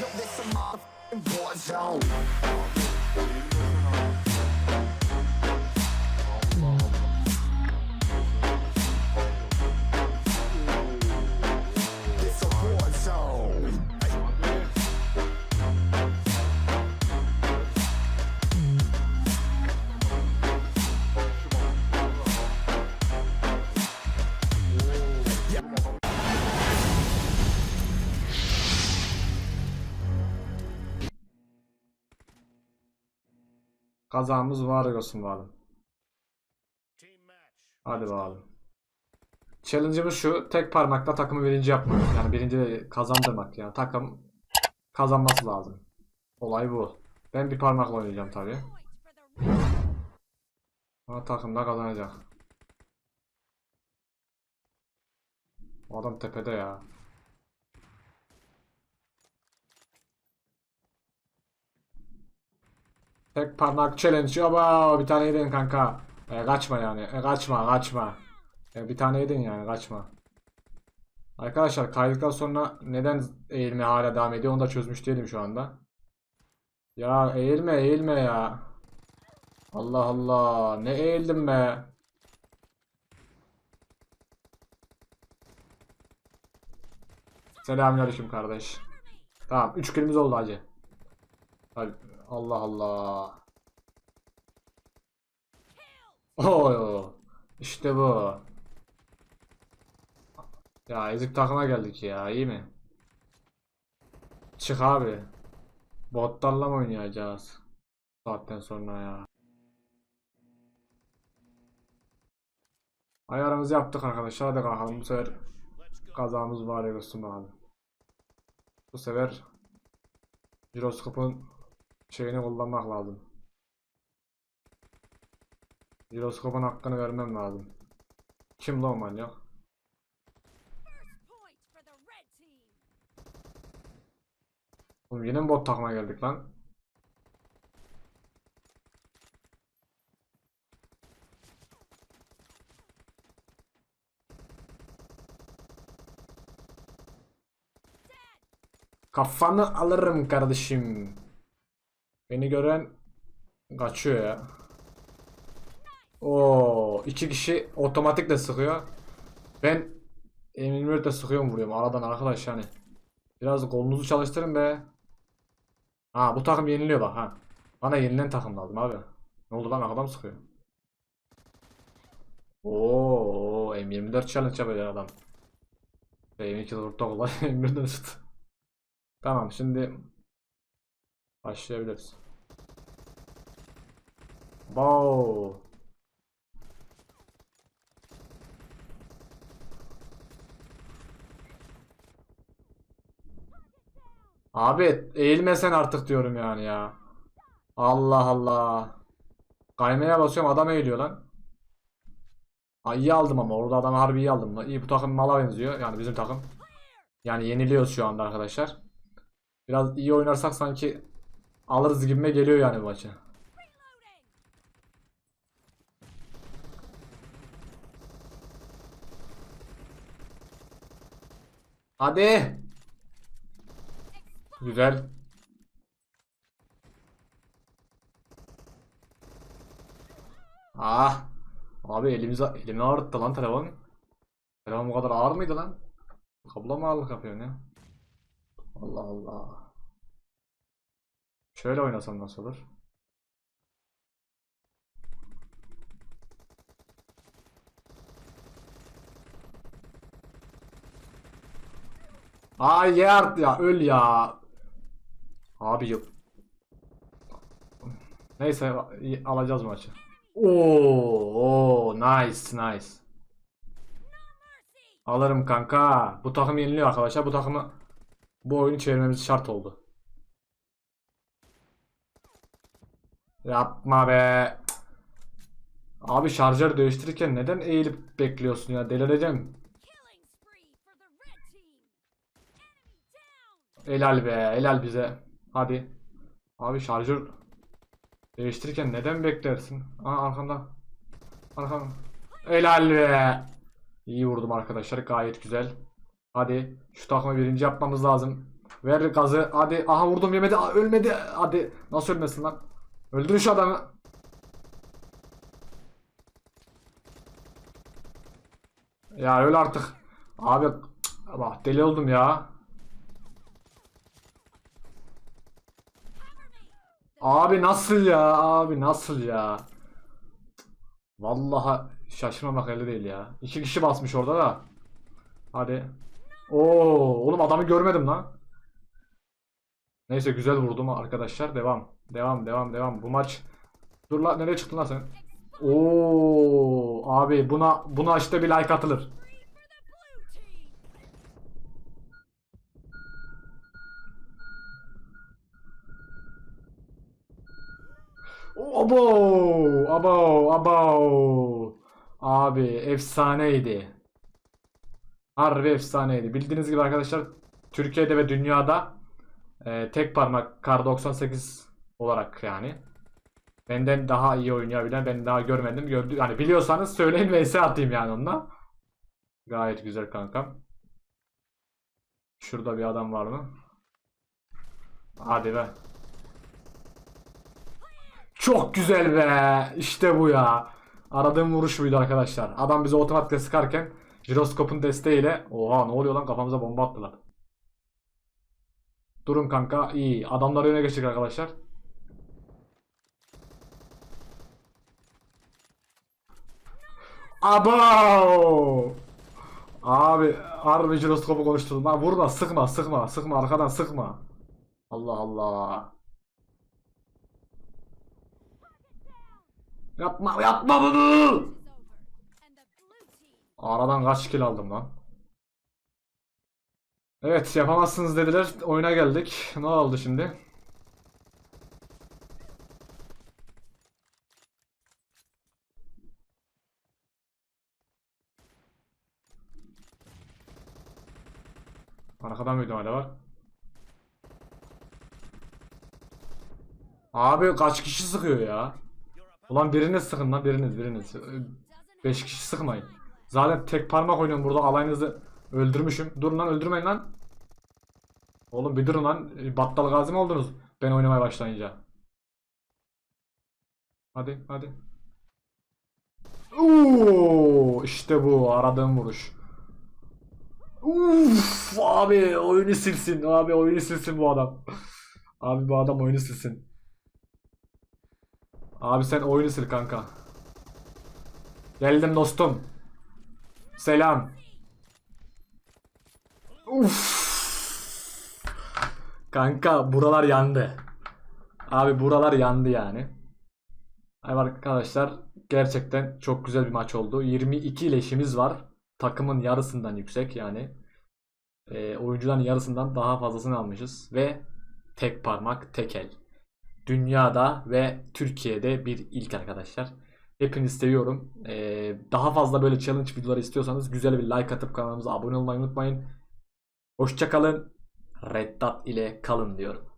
Yo, this a motherfucking war zone. Kazamız var olsun bakalım. Hadi bakalım. Challenge'ımız şu. Tek parmakla takımı birinci yapmak. Yani birinci kazandırmak yani. Takım kazanması lazım. Olay bu. Ben bir parmakla oynayacağım tabi. Ama takım da kazanacak. O adam tepede ya. Tek parmak challenge. Yaba bir tane yedin kanka. E, kaçma yani. E, kaçma kaçma. E, bir tane yedin yani kaçma. Arkadaşlar kaydıktan sonra neden eğilme hala devam ediyor onu da çözmüş değilim şu anda. Ya eğilme eğilme ya. Allah Allah ne eğildim be. Selamünaleyküm kardeş. Tamam 3 kilimiz oldu hacı. Hadi. Allah Allah. Oo, işte bu. Ya ezik takıma geldik ya iyi mi? Çık abi. Botlarla mı oynayacağız? Saatten sonra ya. Ayarımızı yaptık arkadaşlar. Hadi kalkalım. Bu sefer kazamız var ya olsun bakalım. Bu sefer Jiroskopun şeyini kullanmak lazım. Jiroskopun hakkını vermem lazım. Kim lan manyak? Oğlum yine bot takma geldik lan? Kafanı alırım kardeşim. Beni gören kaçıyor ya. Oo, iki kişi otomatikle sıkıyor. Ben M24'le sıkıyorum vuruyorum aradan arkadaş yani. Biraz kolunuzu çalıştırın be. Ha bu takım yeniliyor bak ha. Bana yenilen takım lazım abi. Ne oldu lan adam sıkıyor. Oo M24 challenge yapacak adam. M2 vurtta kolay M24'den çıktı. Tamam şimdi başlayabiliriz. Wow. Abi eğilmesen artık diyorum yani ya. Allah Allah. Kaymaya basıyorum adam eğiliyor lan. Aa, iyi aldım ama orada adam harbi iyi aldım. İyi bu takım mala benziyor. Yani bizim takım. Yani yeniliyoruz şu anda arkadaşlar. Biraz iyi oynarsak sanki alırız gibime geliyor yani bu maçı. Hadi. Güzel. Ah. Abi elimize elimi ağrıttı lan telefon. Telefon bu kadar ağır mıydı lan? Kablo mu ağırlık yapıyor ne? Allah Allah. Şöyle oynasam nasıl olur? Ay yer ya öl ya. Abi yok. Neyse alacağız maçı. Oo, oo nice nice. Alırım kanka. Bu takım yeniliyor arkadaşlar. Bu takımı bu oyunu çevirmemiz şart oldu. Yapma be. Abi şarjör değiştirirken neden eğilip bekliyorsun ya? Delireceğim. Helal be, helal bize. Hadi. Abi şarjör değiştirirken neden beklersin? Aa arkanda. Arkanda. Helal be. İyi vurdum arkadaşlar. Gayet güzel. Hadi. Şu takımı birinci yapmamız lazım. Ver gazı. Hadi. Aha vurdum yemedi. Aa, ölmedi. Hadi. Nasıl ölmesin lan? Öldürün şu adamı. Ya öl artık. Abi bak deli oldum ya. Abi nasıl ya? Abi nasıl ya? Vallahi şaşırmamak elde değil ya. İki kişi basmış orada da. Hadi. Oo, oğlum adamı görmedim lan. Neyse güzel vurdum arkadaşlar. Devam. Devam, devam, devam. Bu maç Dur lan nereye çıktın lan sen? Oo, abi buna buna işte bir like atılır. Abo, abo, abo. Abi efsaneydi. Harbi efsaneydi. Bildiğiniz gibi arkadaşlar Türkiye'de ve dünyada e, tek parmak kar 98 olarak yani. Benden daha iyi oynayabilen ben daha görmedim. Gördü yani biliyorsanız söyleyin vs atayım yani onunla. Gayet güzel kankam. Şurada bir adam var mı? Hadi be. Çok güzel be. İşte bu ya. Aradığım vuruş buydu arkadaşlar. Adam bize otomatikle sıkarken jiroskopun desteğiyle oha ne oluyor lan kafamıza bomba attılar. Durun kanka iyi. Adamları öne geçtik arkadaşlar. Abo! Abi harbi jiroskopu konuşturdum. Lan vurma sıkma sıkma sıkma arkadan sıkma. Allah Allah. Yapma yapma bunu. Aradan kaç kill aldım lan? Evet yapamazsınız dediler. Oyuna geldik. Ne oldu şimdi? Arkadan mıydı hala var? Abi kaç kişi sıkıyor ya? Ulan biriniz sıkın lan biriniz biriniz. doesn't 5 kişi sıkmayın. Zaten tek parmak oynuyorum burada alayınızı öldürmüşüm. Durun lan öldürmeyin lan. Oğlum bir durun lan. Battal gazi mi oldunuz? Ben oynamaya başlayınca. Hadi hadi. Oo, işte bu aradığım vuruş. Uf, abi oyunu silsin. Abi oyunu silsin bu adam. Abi bu adam oyunu silsin. Abi sen oyunu sil kanka. Geldim dostum. Selam. Uf. Kanka buralar yandı. Abi buralar yandı yani. Ay arkadaşlar gerçekten çok güzel bir maç oldu. 22 leşimiz var. Takımın yarısından yüksek yani. Ee, oyuncuların yarısından daha fazlasını almışız. Ve tek parmak tek el. Dünyada ve Türkiye'de bir ilk arkadaşlar. Hepinizi seviyorum. Ee, daha fazla böyle challenge videoları istiyorsanız güzel bir like atıp kanalımıza abone olmayı unutmayın. Hoşçakalın. Red Dot ile kalın diyorum.